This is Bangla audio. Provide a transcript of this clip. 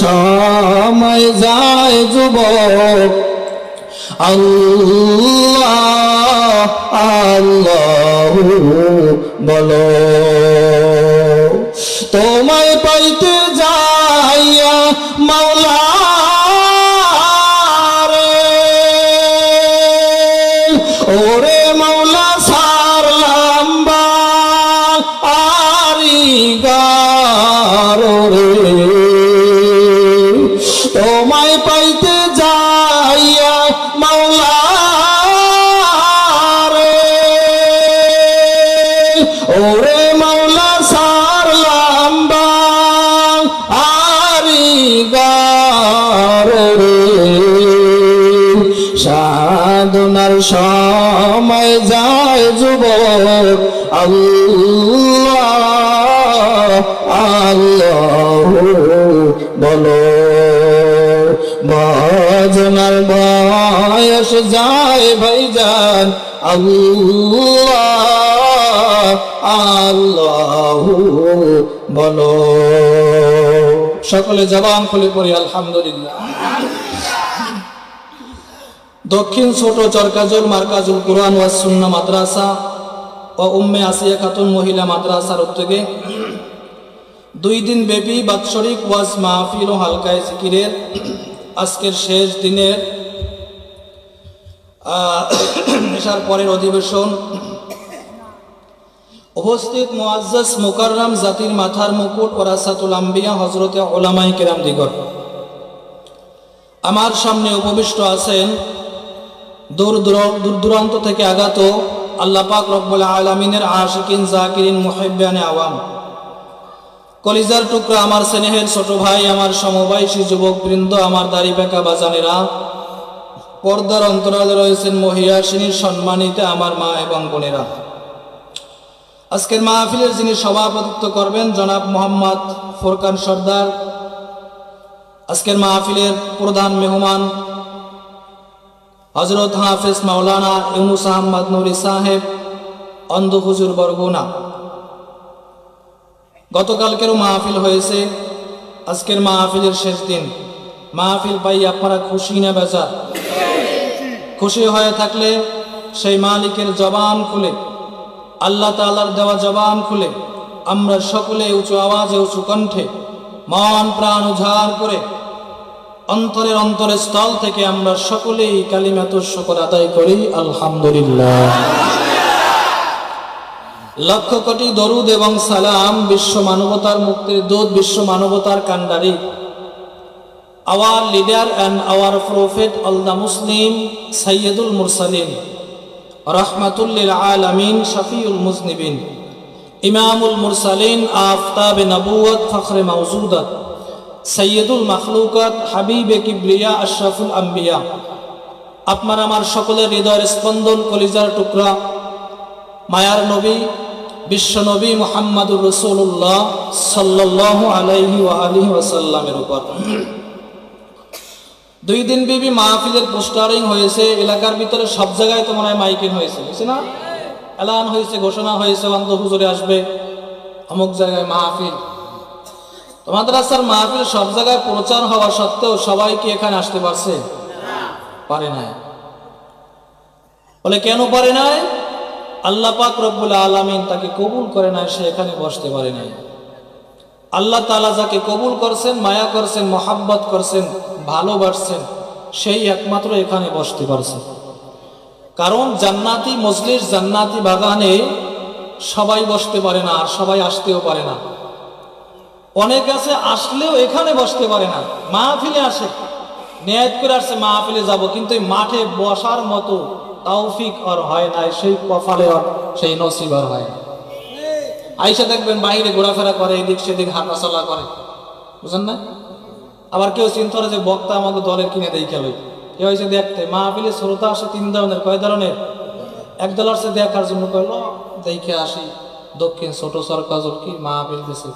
সময় যায় যুবক। আল্লাহ আল্লাহ বলো। তোমায় পাইতে যাইয়া মাওলা রে। সাধনার সময় যায় যুবক। আল্লাহ বলো। ভজনার বয়স যায় ভাইজান। আল্লাহ আল্লাহ বলো। সকলে জবান খুলে পড়ি, আলহামদুলিল্লাহ। দক্ষিণ ছোট চরকাজল মার্কাজুল কোরআন ওয়াজ সুন্না মাদ্রাসা ও উম্মে আসিয়া খাতুন মহিলা মাদ্রাসার উদ্যোগে দুই দিন ব্যাপী বাৎসরিক ওয়াজ মাহফিল ও হালকায় জিকিরের আজকের শেষ দিনের এশার পরের অধিবেশন। উপস্থিত মুআজ্জাজ মুকাররাম জাতির মাথার মুকুট ওরাসাতুল আম্বিয়া হজরতে ওলামাই কেরাম দিগর। আমার সামনে উপবিষ্ট আছেন দূর দূর- দূর দূরান্ত থেকে আগত আল্লাহ পাক রব্বুল আলমিনের আশিকিন, জাকিরিন, মুহিব্বানে আওয়াম। কলিজার টুকরা আমার স্নেহের ছোট ভাই, আমার সমবয়সী যুবক বৃন্দ আমার দাড়ি বেকা বাজানেরা। পর্দার অন্তরালে রয়েছেন মহিয়াসিনীর সম্মানিত আমার মা এবং বোনেরা। আজকের মাহফিলের যিনি সভাপতিত্ব করবেন জনাব মোহাম্মদ ফোরকান সর্দার। আজকের মাহফিলের প্রধান মেহমান হজরত হাফেজ মাওলানা ইউনুস আহমদ নুরি সাহেব, অন্ধ হুজুর বরগুনা। গতকালকেরও মাহফিল হয়েছে, আজকের মাহফিলের শেষ দিন। মাহফিল পাই আপনারা খুশি না বেজা খুশি হয়ে থাকলে সেই মালিকের জবান খুলে, আল্লাহ তাআলার দেওয়া জবান খুলে, আমরা সকলে উঁচু আওয়াজে, উঁচু কণ্ঠে, মন প্রাণ উজাড় করে অন্তরের অন্তরের স্থল থেকে আমরা সকলেই কালিমাত শকর আদায় করি, আলহামদুলিল্লাহ। লক্ষ কোটি দরুদ এবং সালাম বিশ্ব মানবতার মুক্তির দূত বিশ্ব মানবতার কান্ডারি our leader and our prophet all Muslim সৈয়দুল মুরসালিন রহমাতুল্লিল আলামিন শফিউল মুজনিবিন ইমামুল মুরসালিন আফতাব নবুয়ত ফখরে মৌজুদত সৈয়দুল মখলুকত হাবিবে কিবরিয়া আশরাফুল আম্বিয়া। আপনার আমার সকলের হৃদয়ের স্পন্দন কলিজার টুকরা। মায়ার নবী, বিশ্ব নবী মোহাম্মদুর রসুল্লাহ সাল্লাহ আলাইহি আলিহি ওয়াসাল্লামের উপর। দুই দিন বিবি মাহফিলের পোস্টারিং হয়েছে, এলাকার ভিতরে সব জায়গায় তো মনে হয় মাইকিং হয়েছে, বুঝছে না? এলান হয়েছে, ঘোষণা হয়েছে, অন্ধ হুজুরে আসবে, অমুক জায়গায় মাহফিল। মাদ্রাসার মাহফিল সব জায়গায় প্রচার হওয়া সত্ত্বেও সবাই কি এখানে আসতে পারছে? পারে নাই। বলে কেন পারে নাই? আল্লাহ পাক রব্বুল আলামিন তাকে কবুল করে নাই, সে এখানে বসতে পারে নাই। আল্লাহ তাআলা যাকে কবুল করছেন, মায়া করছেন, মহাব্বত করছেন, ভালোবাসছেন, সেই একমাত্র এখানে বসতে পারছে। কারণ জান্নাতি, মজলিস জান্নাতি বাগানে সবাই বসতে পারে না আর সবাই আসতেও পারে না। অনেক আছে, আসলেও এখানে বসতে পারে না। মাহফিলে আসে। নিয়াত করে আসছে, মাহফিলে যাব। কিন্তু এই মাঠে বসার মতো তৌফিক আর হয় না, সেই কপালে আর সেই নসিব আর হয় না। আইসা দেখবেন বাইরে ঘোরাফেরা করে, এদিক সেদিক হাঁটাচলা করে। বুঝেন না? আবার কেউ চিন্তা করে যে, বক্তা আমাকে দলের কিনে দেই খেলো কেউ হয়েছে দেখতে, মাহফিলে শ্রোতা আসে তিন ধরনের। কয় ধরনের? এক দল আসছে দেখার জন্য কইল দেখে আসি। দক্ষিণ ছোট সরকার কি মাহফিল দিছে?